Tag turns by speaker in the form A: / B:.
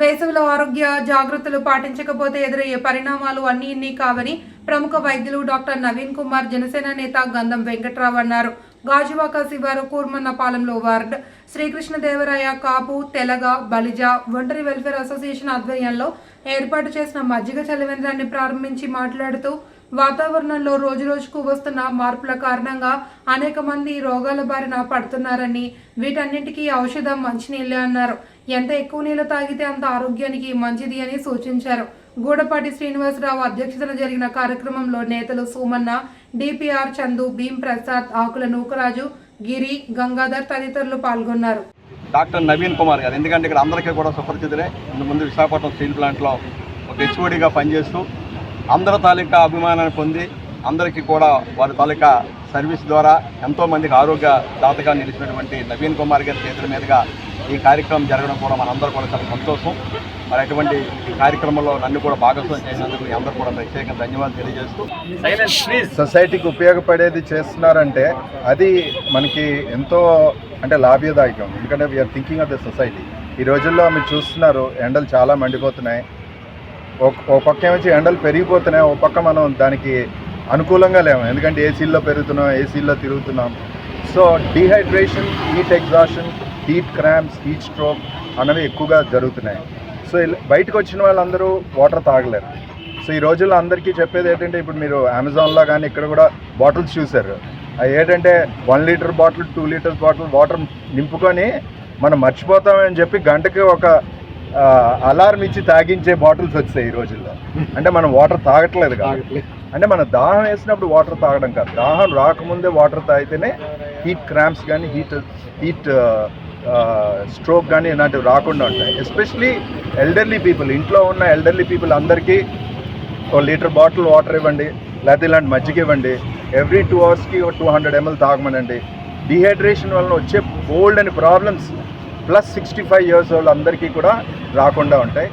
A: వేసవిలో ఆరోగ్య జాగ్రత్తలు పాటించకపోతే ఎదురయ్యే పరిణామాలు అన్ని ఇన్ని కావని ప్రముఖ వైద్యులు డాక్టర్ నవీన్ కుమార్ జనసేన నేత గంధం వెంకట్రావు అన్నారు. గాజువాక శివారు కూర్మన్నపాలెంలో ward. Srikrishnadevaraya Kapu Telaga Balija Ontari welfare association ఆధ్వర్యంలో ఏర్పాటు చేసిన మజ్జిగ చలివేంద్రాన్ని ప్రారంభించి మాట్లాడుతూ వాతావరణంలో రోజురోజుకు వస్తున్న మార్పుల కారణంగా అనేక మంది రోగాల బారిన పడుతున్నారని వీటన్నింటికీ ఔషధం మంచినీళ్ళే అన్నారు. ఎంత ఎక్కువ నీళ్ళు తాగితే అంత ఆరోగ్యానికి మంచిది అని సూచించారు. గూడపాటి శ్రీనివాసరావు అధ్యక్షతన జరిగిన కార్యక్రమంలో నేతలు సోమన్న డిపిఆర్ చందు భీం ప్రసాద్ ఆకుల నూకరాజు గిరి గంగాధర్ తదితరులు పాల్గొన్నారు.
B: డాక్టర్ నవీన్ కుమార్ గారు ఎందుకంటే ఇక్కడ అందరికీ కూడా సుపరిచితులే. ముందు విశాఖపట్నం స్టీల్ ప్లాంట్లో ఒక హెచ్ఓడిగా పనిచేస్తూ అందరి తాలూకా అభిమానాన్ని పొంది అందరికీ కూడా వారి తాలూకా సర్వీస్ ద్వారా ఎంతోమందికి ఆరోగ్య దాతగా నిలిచినటువంటి నవీన్ కుమార్ గారి చేతుల మీదుగా ఈ కార్యక్రమం జరగడం కూడా మనందరూ కూడా చాలా సంతోషం. మరి అటువంటి ఈ కార్యక్రమంలో నన్ను కూడా భాగస్వామ్యం చేసినందుకు మీ అందరూ కూడా ప్రత్యేకంగా ధన్యవాదాలు తెలియజేస్తూ
C: సొసైటీకి ఉపయోగపడేది చేస్తున్నారంటే అది మనకి ఎంతో అంటే లాభ్యదాయకం ఎందుకంటే we are thinking of the society ఈ రోజుల్లో మీరు చూస్తున్నారు ఎండలు చాలా మండిపోతున్నాయి. ఓ పక్క ఏమొచ్చి ఎండలు పెరిగిపోతున్నాయి ఓ పక్క మనం దానికి అనుకూలంగా లేము. ఎందుకంటే ఏసీల్లో పెరుగుతున్నాం ఏసీల్లో తిరుగుతున్నాం. So dehydration heat exhaustion heat cramps heat stroke అనేవి ఎక్కువగా జరుగుతున్నాయి. సో బయటకు వచ్చిన వాళ్ళందరూ వాటర్ తాగలేరు. సో ఈ రోజుల్లో అందరికీ చెప్పేది ఏంటంటే ఇప్పుడు మీరు అమెజాన్లో కానీ ఇక్కడ కూడా బాటిల్స్ చూసారు అవి ఏంటంటే one litre bottle two litres bottle water నింపుకొని మనం మర్చిపోతామని చెప్పి గంటకి ఒక అలారం ఇచ్చి తాగించే బాటిల్స్ వచ్చాయి ఈ రోజుల్లో. అంటే మనం వాటర్ తాగట్లేదు కాబట్టి అంటే మన దాహం వేసినప్పుడు వాటర్ తాగడం కాదు. దాహం రాకముందే వాటర్ తాగితేనే హీట్ క్రాంప్స్ కానీ హీట్ హీట్ స్ట్రోక్ కానీ ఇలాంటివి రాకుండా ఉంటాయి. ఎస్పెషలీ ఎల్డర్లీ పీపుల్ ఇంట్లో ఉన్న ఎల్డర్లీ పీపుల్ అందరికీ ఓ లీటర్ బాటిల్ వాటర్ ఇవ్వండి లేకపోతే ఇలాంటి మజ్జిగ ఇవ్వండి ఎవ్రీ టూ అవర్స్కి టూ హండ్రెడ్ ఎంఎల్ తాగమనండి. డిహైడ్రేషన్ వలన వచ్చే బోల్డ్ అని problems plus sixty five years వాళ్ళు అందరికీ కూడా రాకుండా ఉంటాయి.